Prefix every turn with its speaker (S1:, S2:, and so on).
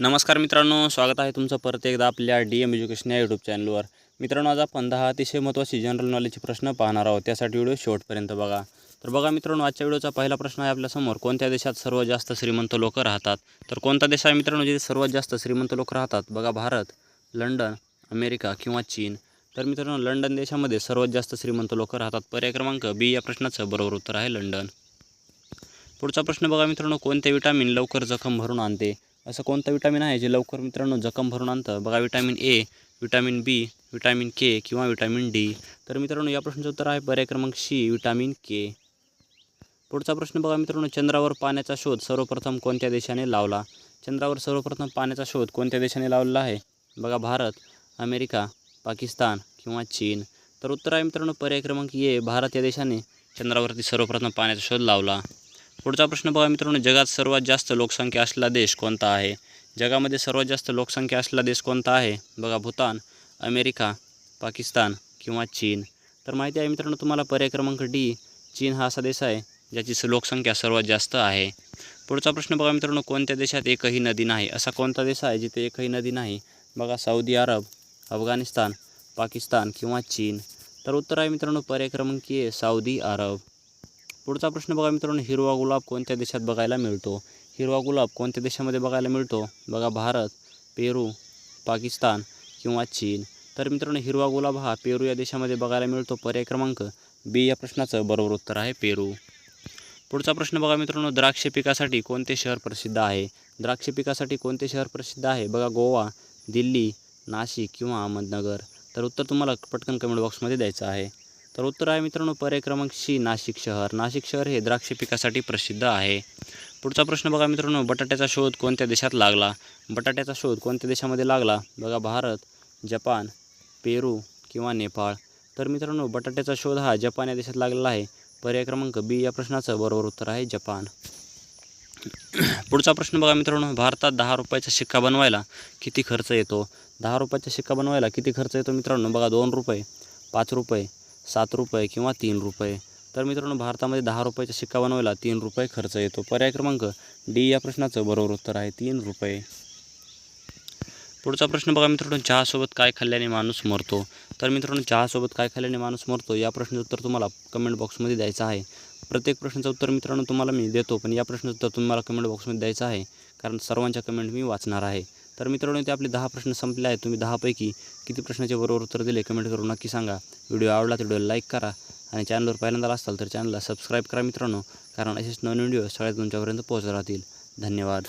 S1: नमस्कार मित्रांनो स्वागत आहे तुमचं परत एकदा आपल्या डी एम एज्युकेशन या यूट्यूब चॅनलवर मित्रांनो आज आपण दहा अतिशय महत्त्वाचे जनरल नॉलेजचे प्रश्न पाहणार आहोत. त्यासाठी व्हिडिओ शेवटपर्यंत बघा. तर बघा मित्रांनो आजच्या व्हिडिओचा पहिला प्रश्न आहे आपल्यासमोर कोणत्या देशात सर्वात जास्त श्रीमंत लोक राहतात? तर कोणता देश आहे मित्रांनो जिथे सर्वात जास्त श्रीमंत लोक राहतात? बघा भारत लंडन अमेरिका किंवा चीन. तर मित्रांनो लंडन देशामध्ये सर्वात जास्त श्रीमंत लोक राहतात? पर्याय क्रमांक बी या प्रश्नाचं बरोबर उत्तर आहे लंडन. पुढचा प्रश्न बघा मित्रांनो कोणते विटामिन लवकर जखम भरून आणते? असं कोणतं विटॅमिन आहे जे लवकर मित्रांनो जखम भरून आणतं? बघा vitamin A vitamin B vitamin K किंवा विटॅमिन डी तर मित्रांनो या प्रश्नाचं उत्तर आहे पर्याय क्रमांक सी विटॅमिन के पुढचा प्रश्न बघा मित्रांनो चंद्रावर पाण्याचा शोध सर्वप्रथम कोणत्या देशाने लावला? चंद्रावर सर्वप्रथम पाण्याचा शोध कोणत्या देशाने लावलेला आहे? बघा भारत अमेरिका पाकिस्तान किंवा चीन. तर उत्तर आहे मित्रांनो पर्याय क्रमांक ए भारत या देशाने चंद्रावरती सर्वप्रथम पाण्याचा शोध लावला. पुढचा प्रश्न बघा मित्रांनो जगात सर्वात जास्त लोकसंख्या असलेला देश कोणता आहे? जगामध्ये सर्वात जास्त लोकसंख्या असलेला देश कोणता आहे? बघा भूतान अमेरिका पाकिस्तान किंवा चीन. तर माहिती आहे मित्रांनो तुम्हाला पर्याय क्रमांक डी चीन हा असा देश आहे ज्याची लोकसंख्या सर्वात जास्त आहे. पुढचा प्रश्न बघा मित्रांनो कोणत्या देशात एकही नदी नाही? असा कोणता देश आहे जिथे एकही नदी नाही? बघा सौदी अरब अफगाणिस्तान पाकिस्तान किंवा चीन. तर उत्तर आहे मित्रांनो पर्याय क्रमांक ए सौदी अरब. पुढचा प्रश्न बघा मित्रांनो हिरवा गुलाब कोणत्या देशात बघायला मिळतो? हिरवा गुलाब कोणत्या देशामध्ये बघायला मिळतो? बघा भारत पेरू पाकिस्तान किंवा चीन. तर मित्रांनो हिरवा गुलाब हा पेरू या देशामध्ये बघायला मिळतो. पर्याय क्रमांक बी या प्रश्नाचं बरोबर उत्तर आहे पेरू. पुढचा प्रश्न बघा मित्रांनो द्राक्ष पिकासाठी कोणते शहर प्रसिद्ध आहे? द्राक्ष पिकासाठी कोणते शहर प्रसिद्ध आहे? बघा गोवा दिल्ली नाशिक किंवा अहमदनगर. तर उत्तर तुम्हाला पटकन कमेंट बॉक्समध्ये द्यायचं आहे. तर उत्तर आहे मित्रांनो पर्याय क्रमांक सी नाशिक शहर. नाशिक शहर हे द्राक्ष पिकासाठी प्रसिद्ध आहे. पुढचा प्रश्न बघा मित्रांनो बटाट्याचा शोध कोणत्या देशात लागला? बटाट्याचा शोध कोणत्या देशामध्ये लागला? बघा भारत जपान पेरू किंवा नेपाळ. तर मित्रांनो बटाट्याचा शोध हा जपान या देशात लागलेला आहे. पर्याय क्रमांक बी या प्रश्नाचं बरोबर उत्तर आहे जपान. पुढचा प्रश्न बघा मित्रांनो भारतात दहा रुपयाचा शिक्का बनवायला किती खर्च येतो? दहा रुपयाचा शिक्का बनवायला किती खर्च येतो मित्रांनो? बघा दोन रुपये पाच रुपये सात रुपये किंवा तीन रुपये. तर मित्रांनो भारतामध्ये दहा रुपयाचा शिक्का बनवायला तीन रुपये खर्च येतो. पर्याय क्रमांक डी या प्रश्नाचं बरोबर उत्तर आहे तीन रुपये. पुढचा प्रश्न बघा मित्रांनो चहासोबत काय खाल्ल्याने माणूस मरतो? तर मित्रांनो चहासोबत काय खाल्ल्याने माणूस मरतो? या प्रश्नाचं उत्तर तुम्हाला कमेंट बॉक्समध्ये द्यायचं आहे. प्रत्येक प्रश्नाचं उत्तर मित्रांनो तुम्हाला मी देतो पण या प्रश्नाचं उत्तर तुम्हाला कमेंट बॉक्समध्ये द्यायचं आहे कारण सर्वांच्या कमेंट मी वाचणार आहे. तर मित्रांनो ते आपले दहा प्रश्न संपले आहेत. तुम्ही दहापैकी किती प्रश्नाचे बरोबर उत्तर दिले कमेंट करून नक्की सांगा. व्हिडिओ आवडला तर व्हिडिओ लाईक करा आणि चॅनलवर पहिल्यांदा असाल तर चॅनलला सबस्क्राईब करा मित्रांनो कारण असेच नवीन व्हिडिओ सगळ्यात तुमच्यापर्यंत पोहोचत राहतील. धन्यवाद.